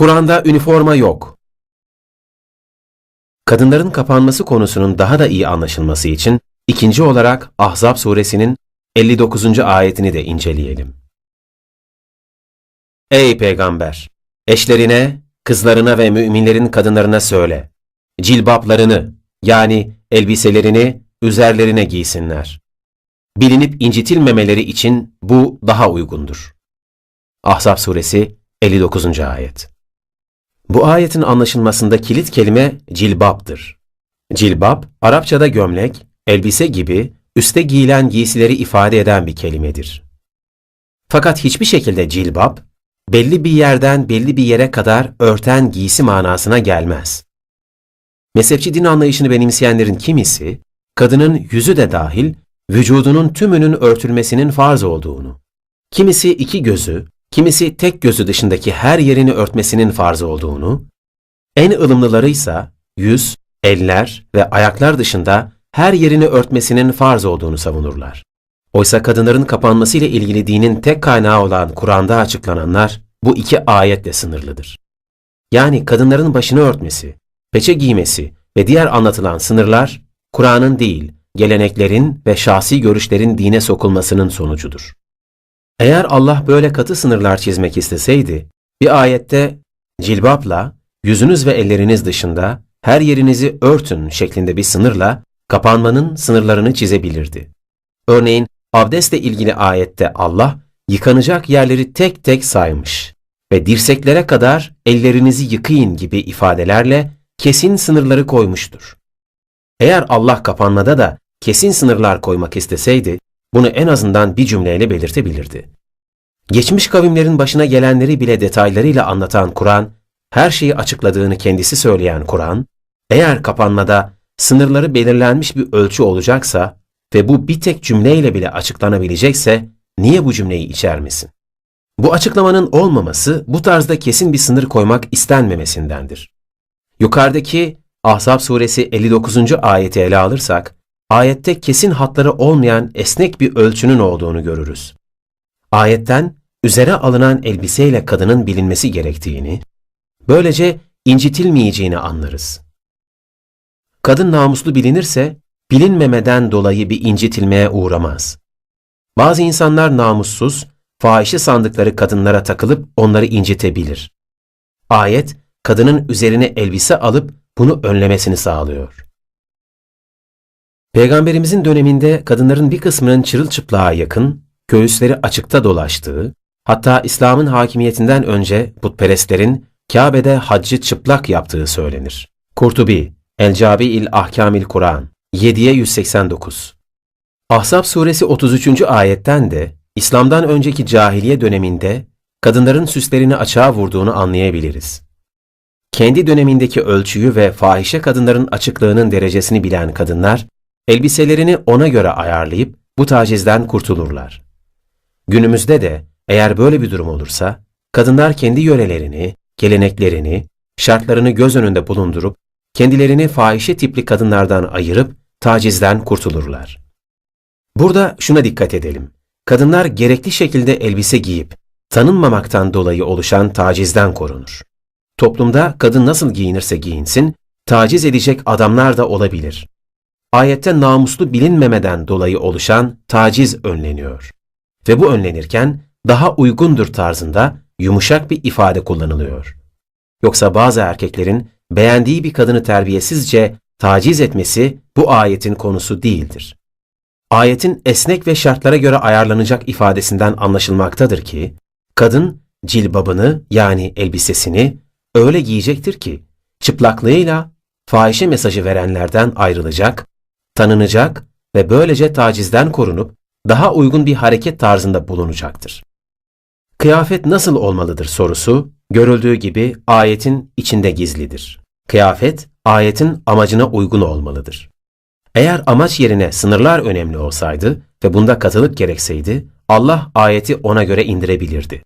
Kur'an'da üniforma yok. Kadınların kapanması konusunun daha da iyi anlaşılması için ikinci olarak Ahzab suresinin 59. ayetini de inceleyelim. Ey peygamber! Eşlerine, kızlarına ve müminlerin kadınlarına söyle. Cilbaplarını yani elbiselerini üzerlerine giysinler. Bilinip incitilmemeleri için bu daha uygundur. Ahzab suresi 59. ayet. Bu ayetin anlaşılmasında kilit kelime cilbaptır. Cilbap, Arapçada gömlek, elbise gibi üste giyilen giysileri ifade eden bir kelimedir. Fakat hiçbir şekilde cilbap, belli bir yerden belli bir yere kadar örten giysi manasına gelmez. Mezhepçi din anlayışını benimseyenlerin kimisi, kadının yüzü de dahil vücudunun tümünün örtülmesinin farz olduğunu, kimisi iki gözü, kimisi tek gözü dışındaki her yerini örtmesinin farz olduğunu, en ılımlıları ise yüz, eller ve ayaklar dışında her yerini örtmesinin farz olduğunu savunurlar. Oysa kadınların kapanması ile ilgili dinin tek kaynağı olan Kur'an'da açıklananlar bu iki ayetle sınırlıdır. Yani kadınların başını örtmesi, peçe giymesi ve diğer anlatılan sınırlar Kur'an'ın değil, geleneklerin ve şahsi görüşlerin dine sokulmasının sonucudur. Eğer Allah böyle katı sınırlar çizmek isteseydi, bir ayette cilbapla, yüzünüz ve elleriniz dışında her yerinizi örtün şeklinde bir sınırla kapanmanın sınırlarını çizebilirdi. Örneğin abdestle ilgili ayette Allah yıkanacak yerleri tek tek saymış ve dirseklere kadar ellerinizi yıkayın gibi ifadelerle kesin sınırları koymuştur. Eğer Allah kapanmada da kesin sınırlar koymak isteseydi, bunu en azından bir cümleyle belirtebilirdi. Geçmiş kavimlerin başına gelenleri bile detaylarıyla anlatan Kur'an, her şeyi açıkladığını kendisi söyleyen Kur'an, eğer kapanmada sınırları belirlenmiş bir ölçü olacaksa ve bu bir tek cümleyle bile açıklanabilecekse niye bu cümleyi içermesin? Bu açıklamanın olmaması bu tarzda kesin bir sınır koymak istenmemesindendir. Yukarıdaki Ahzab suresi 59. ayeti ele alırsak, ayette kesin hatları olmayan esnek bir ölçünün olduğunu görürüz. Ayetten üzere alınan elbiseyle kadının bilinmesi gerektiğini, böylece incitilmeyeceğini anlarız. Kadın namuslu bilinirse, bilinmemeden dolayı bir incitilmeye uğramaz. Bazı insanlar namussuz, fahişe sandıkları kadınlara takılıp onları incitebilir. Ayet, kadının üzerine elbise alıp bunu önlemesini sağlıyor. Peygamberimizin döneminde kadınların bir kısmının çırılçıplığa yakın, göğüsleri açıkta dolaştığı, hatta İslam'ın hakimiyetinden önce putperestlerin Kabe'de haccı çıplak yaptığı söylenir. Kurtubi, El Cabi-il Ahkamil Kur'an 7'ye 189 Ahzab suresi 33. ayetten de İslam'dan önceki cahiliye döneminde kadınların süslerini açığa vurduğunu anlayabiliriz. Kendi dönemindeki ölçüyü ve fahişe kadınların açıklığının derecesini bilen kadınlar, elbiselerini ona göre ayarlayıp bu tacizden kurtulurlar. Günümüzde de eğer böyle bir durum olursa, kadınlar kendi yörelerini, geleneklerini, şartlarını göz önünde bulundurup, kendilerini fahişe tipli kadınlardan ayırıp tacizden kurtulurlar. Burada şuna dikkat edelim. Kadınlar gerekli şekilde elbise giyip, tanınmamaktan dolayı oluşan tacizden korunur. Toplumda kadın nasıl giyinirse giyinsin, taciz edecek adamlar da olabilir. Ayette namuslu bilinmemeden dolayı oluşan taciz önleniyor. Ve bu önlenirken daha uygundur tarzında yumuşak bir ifade kullanılıyor. Yoksa bazı erkeklerin beğendiği bir kadını terbiyesizce taciz etmesi bu ayetin konusu değildir. Ayetin esnek ve şartlara göre ayarlanacak ifadesinden anlaşılmaktadır ki, kadın cilbabını yani elbisesini öyle giyecektir ki, çıplaklığıyla fahişe mesajı verenlerden ayrılacak, tanınacak ve böylece tacizden korunup daha uygun bir hareket tarzında bulunacaktır. Kıyafet nasıl olmalıdır sorusu, görüldüğü gibi ayetin içinde gizlidir. Kıyafet, ayetin amacına uygun olmalıdır. Eğer amaç yerine sınırlar önemli olsaydı ve bunda katılık gerekseydi, Allah ayeti ona göre indirebilirdi.